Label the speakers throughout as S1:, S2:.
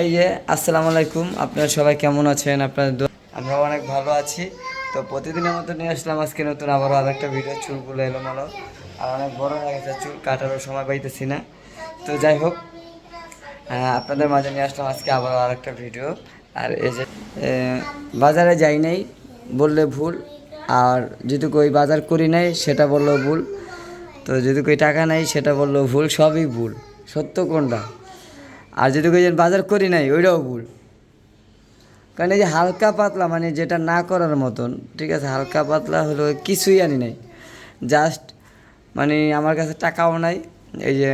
S1: এই যে, আসসালামু আলাইকুম। আপনারা সবাই কেমন আছেন? আপনার আমরা অনেক ভালো আছি। তো প্রতিদিনের মতো নিয়ে আসলাম আজকে নতুন আবারও আর একটা ভিডিও চুলগুলো এলোমেলো আর অনেক বড় হয়ে গেছে। চুল কাটারও সময় পাইতেছি না। তো যাই হোক আপনাদের মাঝে নিয়ে আসলাম আজকে আবারও আর একটা ভিডিও আর এই যে বাজারে যাই নাই বললে ভুল। আর যদি কই বাজার করি নাই সেটা বললেও ভুল। তো যদি কই টাকা নাই সেটা বললেও ভুল। সবই ভুল। সত্য কোনটা? আর যদি যে বাজার করি নাই ওইটাও ভুল। কারণ এই যে হালকা পাতলা মানে যেটা না করার মতন ঠিক আছে হালকা পাতলা হলো কিছুই আনি নাই। জাস্ট মানে আমার কাছে টাকাও নাই এই যে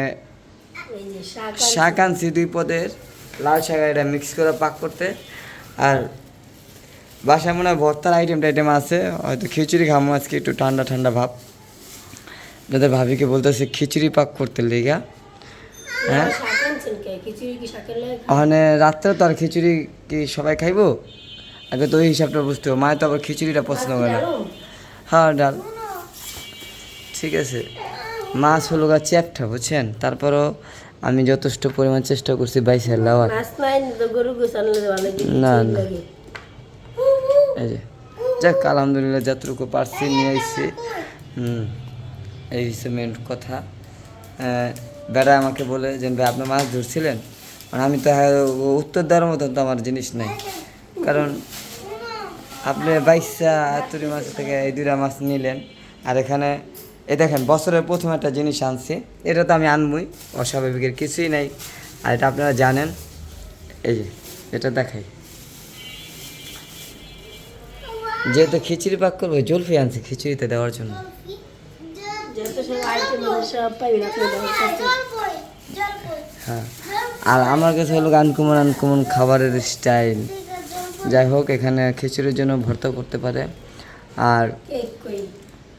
S2: শাক
S1: আনছি। দুই পদের লাল শাক এটা মিক্স করে পাক করতে। আর বাসায় মনে হয় ভর্তার আইটেম টাইটেম আছে হয়তো খিচুড়ি খামো আজকে একটু ঠান্ডা ঠান্ডা ভাব। যাদের ভাবিকে বলতেছে খিচুড়ি পাক করতে লেগা। হ্যাঁ?
S2: শাক আনছেন কে? খিচুড়ি কি শাকের লাগে
S1: ওখানে রাত্রে তো আর খিচুড়ি কি সবাই খাইবো? আগে তো ওই হিসাবটা বুঝতে হবে। মায়ের তো আবার খিচুড়িটা পছন্দ করে না। হ্যাঁ ডাল। ঠিক আছে। মাছ হলো গা চ্যাপটা বুঝছেন? তারপরও আমি যথেষ্ট পরিমাণ চেষ্টা করছি বাইশের লাওয়ার। না, না। এই যে যাক আলহামদুলিল্লাহ যতটুকু পারছি নিয়ে আসছি হুম এই মেন কথা। বেড়া আমাকে বলে যে ভাই আপনি মাছ ধরছিলেন? মানে আমি তো হ্যাঁ, উত্তর দেওয়ার মতন তো আমার জিনিস নেই। কারণ আপনি বাইশা তুরি মাছ থেকে এই দুইটা মাছ নিলেন। আর এখানে এ দেখেন বছরের প্রথম একটা জিনিস আনছি। এটা তো আমি আনবই অস্বাভাবিকের কিছুই নাই। আর এটা আপনারা জানেন এই যে এটা দেখাই। যেহেতু খিচুড়ি পাক করব জলফি আনছি খিচুড়িতে দেওয়ার জন্য। হ্যাঁ। আর আমার কাছে হলো আনকমন আনকমন খাবারের স্টাইল। যাই হোক এখানে খিচুড়ির জন্য ভর্তা করতে পারে। আর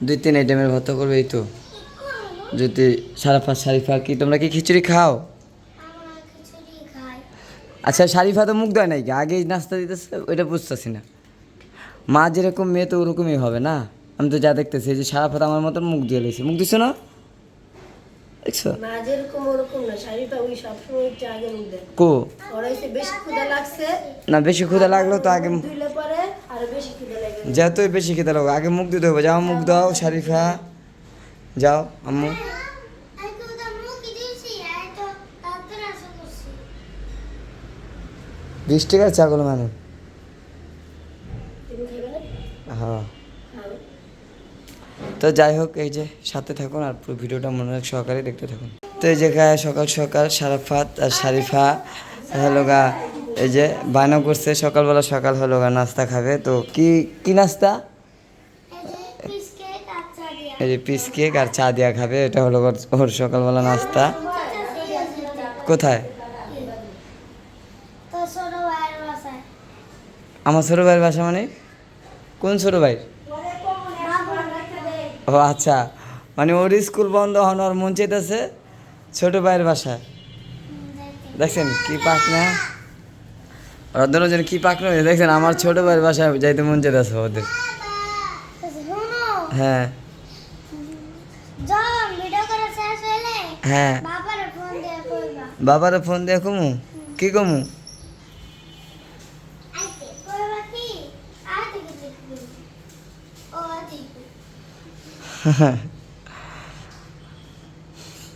S1: দুই তিন আইটেমের ভর্তা করবে এই তো। যদি সারাফা শারিফা কি তোমরা কি খিচুড়ি খাও? আচ্ছা শারিফা তো মুখ দেয় নাই কি আগেই নাস্তা দিতেছে ওইটা বুঝতেছি না। মা যেরকম মেয়ে তো ওরকমই হবে না? আমি তো যা দেখতেছি যে সারাফা তো আমার মতন মুখ দিয়ে লেছি মুখ দিছো না? দেখছ?
S2: না?
S1: কো?
S2: ওরা বেশি ক্ষুদা লাগছে।
S1: না বেশি ক্ষুধা লাগল তো আগে
S2: আরও বেশি ক্ষুদা লাগে
S1: খেতে লাগবে আগে মুখ দিতে হবে। যাও মুখ দাও শারিফা। যাও আম্মু। বিশ টাকার চাগুলো মানে হ্যাঁ। তো যাই হোক এই যে সাথে থাকুন আর পুরো ভিডিওটা মনোযোগ সহকারে দেখতে থাকুন। তো এই জায়গায় সকাল সকাল সারাফাত আর শারিফা হলো গা এই যে বায়না করছে সকালবেলা সকাল হলো গা নাস্তা খাবে। তো কি কি নাস্তা? এই যে পিস কেক আর চা দিয়া খাবে এটা হলো ওর- সকালবেলা নাস্তা। কোথায়? আমার ছোটো ভাইয়ের বাসা মানে? কোন ছোটো ভাই ও আচ্ছা। মানে ওর স্কুল বন্ধ হন ওর মন চাইতেছে ছোটো ভাইয়ের বাসা দেখছেন কি পাক না ওরা দুজন কি পাক না দেখছেন আমার ছোটো ভাইয়ের বাসায় যাইতে মন চাইতেছে ওদের। হ্যাঁ। হ্যাঁ। বাবারে ফোন দিয়ে কমু? কি কমু?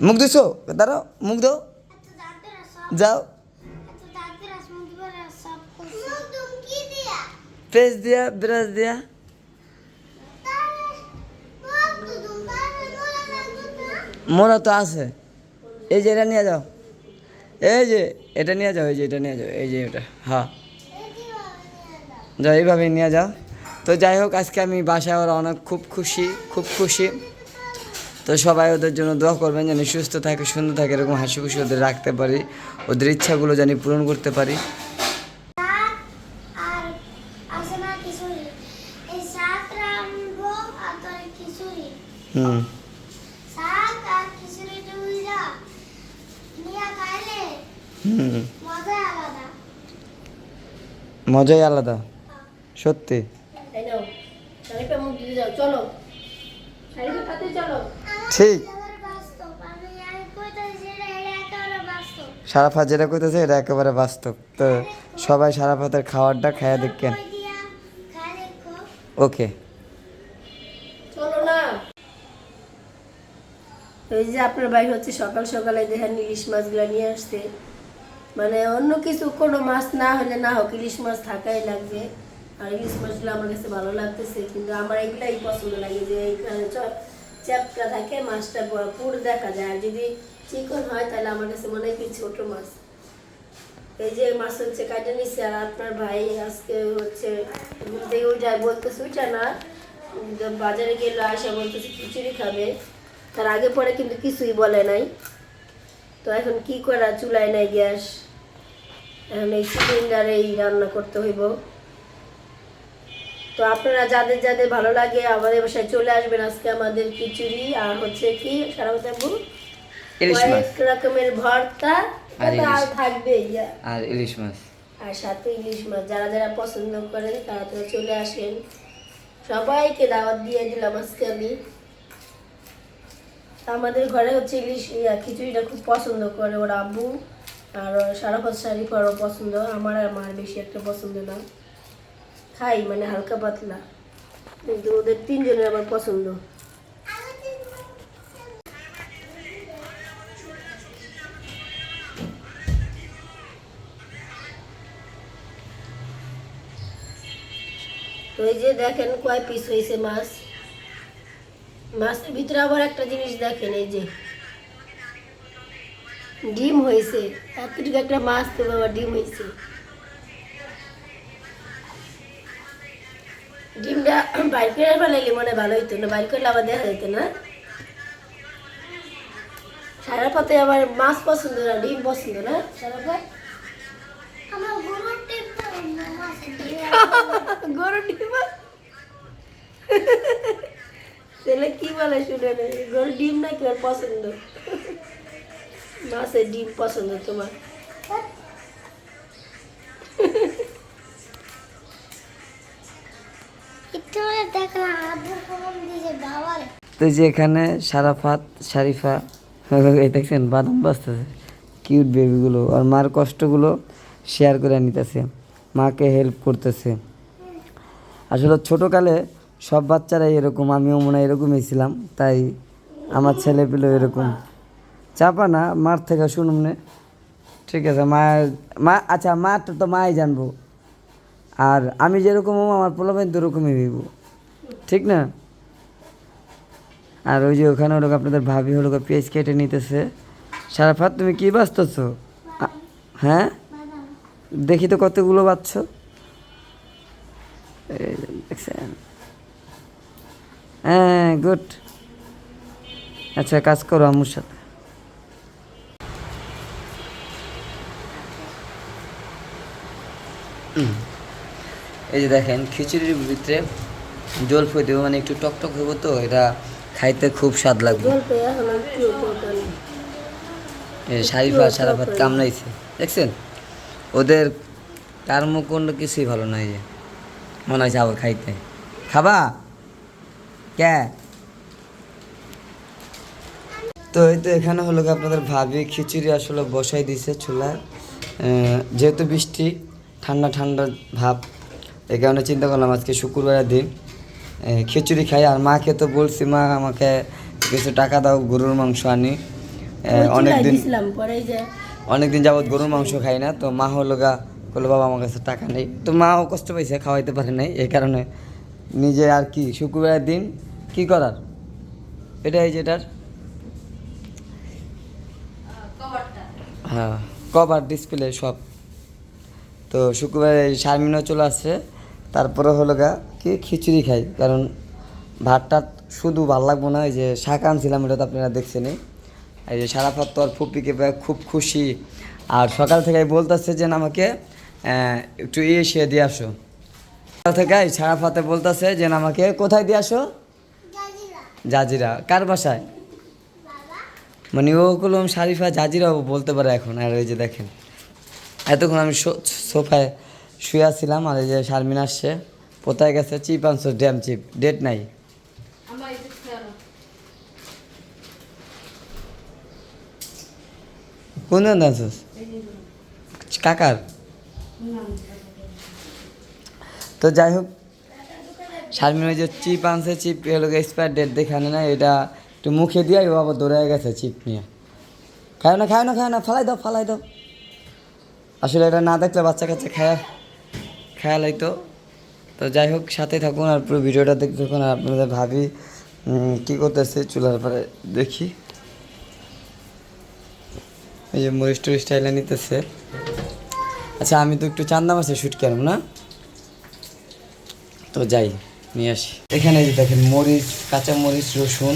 S1: মুখ দিছো দাঁড়াও মুখ দাও যাও পেজ দিয়া ব্রাশ দিয়া মোরা তো আছে এই যে এটা নিয়ে যাও এই যে এটা নিয়ে যাও এই যে এটা নিয়ে যাও এই যে এটা হ্যাঁ যাও এইভাবে নিয়ে যাও তো যাই হোক আজকে আমি বাসায় ওরা অনেক খুব খুশি খুব খুশি। তো সবাই ওদের জন্য দোয়া করবেন যেন সুস্থ থাকে সুন্দর থাকে এরকম হাসি খুশি ওদের রাখতে পারি ওদের ইচ্ছাগুলো জানি পূরণ করতে পারি। হুম। মজাই আলাদা সত্যি।
S2: শাড়িটা মুখ দিয়ে যাও চলো। শাড়িটা পাতে চলো।
S1: ঠিক। সারাফাত যেটা করতেছে এটা একেবারে বাস্তব। তো সবাই সারাফাতের খাবারটা খাইয়া দেখেন। ওকে।
S2: চলো না। এই যে আপনার ভাই হচ্ছে সকাল সকালে দেখেন ইলিশ মাছগুলো নিয়ে আসছে। মানে অন্য কিছু কোনো মাছ না হলে না হোক ইলিশ মাছ থাকাই লাগবে। আর ইলিশ মাছগুলো আমার কাছে ভালো লাগতেছে, কিন্তু আমার এগুলাই পছন্দ লাগে যে এইখানে চ- চ্যাপটা থাকে মাছটা পুরো দেখা যায়। আর যদি চিকন হয়, তাহলে আমার কাছে মনে হয় কি ছোট মাছ। এই যে মাছ হচ্ছে কাটে নিচ্ছে আর আপনার ভাই আজকে হচ্ছে ঘুম থেকে বলতেছে উঠে না বাজারে গেলো আসা বলতেছে খিচুড়ি খাবে। তার আগে পরে কিন্তু কিছুই বলে নাই। তো এখন কি করা, চুলায় নাই গ্যাস। এখন এই সিলিন্ডারেই রান্না করতে হইব। তো আপনারা যাদের যাদের ভালো লাগে আমাদের বাসায় চলে আসবেন আজকে আমাদের খিচুড়ি আর হচ্ছে কি সারা কয়েক রকমের ভর্তা
S1: আর
S2: তো থাকবে
S1: আর ইলিশ মাছ।
S2: আর সাথে ইলিশ মাছ। যারা যারা পছন্দ করেন তারা তারা চলে আসেন। সবাইকে দাওয়াত দিয়ে দিলাম আজকে আমি। আমাদের ঘরে হচ্ছে ইলিশ খিচুড়িটা খুব পছন্দ করে ওর আব্বু। আর ওর সারাফত শারিফারও পছন্দ। আমার আর মার বেশি একটা পছন্দ না। খাই মানে হালকা পাতলা। কিন্তু ওদের তিনজনের আমার পছন্দ। তো এই যে দেখেন কয় পিস হয়েছে মাছ। মাছের ভিতরে আবার একটা জিনিস দেখেন, এই যে। ডিম হয়েছে এতটুকু একটা মাছ তো বাবা ডিম হয়েছে ডিমটা বাইর করে ফেলাইলে মনে ভালো হইতো, না বাইর করলে আবার দেখা যেত না। সারা পাতে আবার মাছ পছন্দ না, ডিম পছন্দ না। সারা তাহলে কি বলে শুনে না ডিম পছন্দ? মাছের ডিম পছন্দ তোমার?
S1: তো যে এখানে সারাফাত, শারিফা দেখছেন, বাদাম বাজতেছে কিউট বেবিগুলো আর মার কষ্টগুলো শেয়ার করে নিতেছে। মাকে হেল্প করতেছে। আসলে ছোটোকালে সব বাচ্চারাই এরকম, আমিও মনে হয় এরকমই ছিলাম, তাই আমার ছেলে পেলেও এরকম। চাপা না, মার থেকে শুনুন ঠিক আছে মায়ের মা আচ্ছা মারটা তো মাই জানব। আর আমি যেরকম আমার পোলাপাইন তো ওরকমই হইব। ঠিক না? আর ওই যে ওখানে হলো আপনাদের ভাবি হলো পেঁয়াজ কেটে নিতেছে। সারাফাত, তুমি কি বাঁচতেছ? হ্যাঁ? দেখি তো কতগুলো দেখছেন। হ্যাঁ গুড। আচ্ছা কাজ করো আম্মুর সাথে। এই যে দেখেন, খিচুড়ির ভিতরে জল ফুয়ে দেবো মানে একটু টকটক হইব তো এটা খাইতে খুব স্বাদ লাগবে। শারিফা সারাফাত কামড়াইছে। দেখছেন? ওদের কর্মকাণ্ড কিছুই ভালো নয় যে। মনে হয়েছে আবার খাইতে। খাবা? কে? তো এই তো এখানে হলো আপনাদের ভাবি খিচুড়ি আসলে বসাই দিছে চুলায়। আহ, যেহেতু বৃষ্টি ঠান্ডা ঠান্ডা ভাব এই কারণে চিন্তা করলাম আজকে শুক্রবারের দিন। খিচুড়ি খাই। আর মাকে তো বলছি মা আমাকে কিছু টাকা দাও গরুর মাংস আনি। অনেক দিন
S2: দিছিলাম পরে এই
S1: অনেকদিন যাবৎ গরুর মাংস খাই না। তো মা হলো গা বলল বাবা আমার কাছে টাকা নেই। তো মাও কষ্ট পাইছে খাওয়াইতে পারে নাই। এই কারণে নিজে আর কি শুক্রবারের দিন কি করার? এটাই যেটার হ্যাঁ কভার ডিসপ্লে সব। তো শুক্রবারে শারমিনও চলে আসছে। তারপরে হলো গা কি? খিচুড়ি খাই। কারণ ভাতটা শুধু ভালো লাগবো না এই যে শাক আনছিলাম এটা তো আপনারা দেখছেনই। এই যে সারাফত তো আর ফুপিকে খুব খুশি। আর সকাল থেকে বলতেছে যে আমাকে একটু ইয়ে সে দিয়ে আসো। সকাল থেকে সারাফাতে বলতেছে যে আমাকে কোথায় দিয়ে আসো? জাজিরা। কার বাসায়? মানে ও কলম শারিফা জাজিরাও বলতে পারে এখন। আর ওই যে দেখেন এতক্ষণ আমি সোফায় শুয়ে আছিলাম আর এই যে শারমিন আসছে। কোথায় গেছে? চিপ আনছো ড্যাম চিপ। ডেট নাই। কোন আনছিস কাকার? তো যাই হোক শারমিন ওই যে চিপ আনছে চিপ হলো এক্সপায়ার ডেট দেখানে না এটা একটু মুখে দিয়ে আবার দৌড়ে গেছে চিপ নিয়ে। খায় না খায় না খায় না ফালাই দাও ফালাই দাও। আসলে এটা না দেখলে বাচ্চা কাচ্চা খায়া। খেয়াল হইতো তো। যাই হোক সাথে থাকুন আর পুরো ভিডিওটা দেখতে থাকুন আর আপনাদের ভাবি কি করতেছে চুলার পরে দেখি। এই যে মরিচ টুরিচ স্টাইলে নিতেছে। আচ্ছা আমি তো একটু চান্দা মাসে শ্যুট কেন না? তো যাই, নিয়ে আসি। এখানে যে দেখেন মরিচ, কাঁচা মরিচ, রসুন,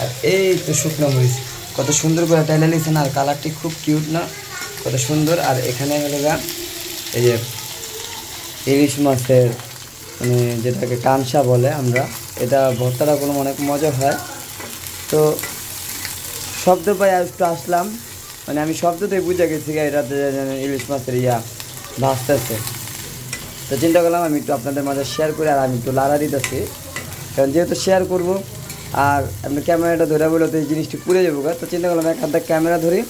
S1: আর এই তো শুকনো মরিচ। কত সুন্দর করে টাইলে নিয়েছেন আর কালারটি খুব কিউট না? কত সুন্দর। আর এখানে হলো গা, এই যে ইলিশ মাছের মানে যেটাকে কানসা বলে আমরা, এটা ভর্তাটা কোনো অনেক মজা হয়। তো শব্দ পাই একটু আসলাম। মানে আমি শব্দতেই বুঝে গেছি এটাতে ইলিশ মাছের ইয়া ভাসতেছে। তো চিন্তা করলাম আমি একটু আপনাদের মাঝে শেয়ার করে আর আমি একটু লাড়া দিতেছি। কারণ যেহেতু শেয়ার করব, আর আপনি ক্যামেরাটা ধরে বলে তো এই জিনিসটি পুড়ে যাব। তো চিন্তা করলাম এক হাত ক্যামেরা ধরি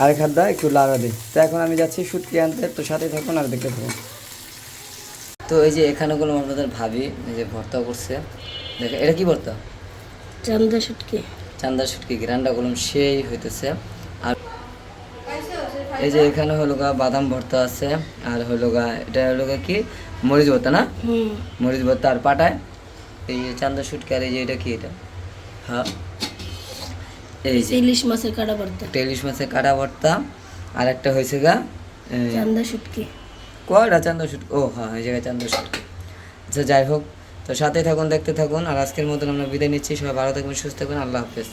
S1: আর এক হাত একটু লাড়া দিই। তো এখন আমি যাচ্ছি শুটকি আনতে, তো সাথে থাকুন আর দেখতে থাকুন। তো এই যে এখানে গুলো আপনাদের ভাবি এই যে ভর্তা করছে। দেখে এটা কি ভর্তা?
S2: চান্দা শুটকি।
S1: চান্দা শুটকি গ্রান্ডা কলম সেই হইতেছে। আর এই যে এখানে হলো গা বাদাম ভর্তা আছে আর হলো গা এটা হলো গা কি? মরিচ ভর্তা না?
S2: হুম।
S1: মরিচ ভর্তা আর পাটায়। এই যে চান্দা শুটকি আর এই যে এটা কি এটা? হ্যাঁ এই যে।
S2: ইলিশ মাছের কাটা ভর্তা।
S1: ইলিশ মাছের কাটা ভর্তা। আর একটা হয়েছে গা
S2: চান্দা শুটকি।
S1: কয়টা চান্দ শুট ও হ্যাঁ এই জায়গায় চান্দ শুট। আচ্ছা যাই হোক, তো সাথে থাকুন, দেখতে থাকুন, আর আজকের মতন আমরা বিদায় নিচ্ছি। সবাই ভালো থাকবেন, সুস্থ থাকবেন, আল্লাহ হাফেজ।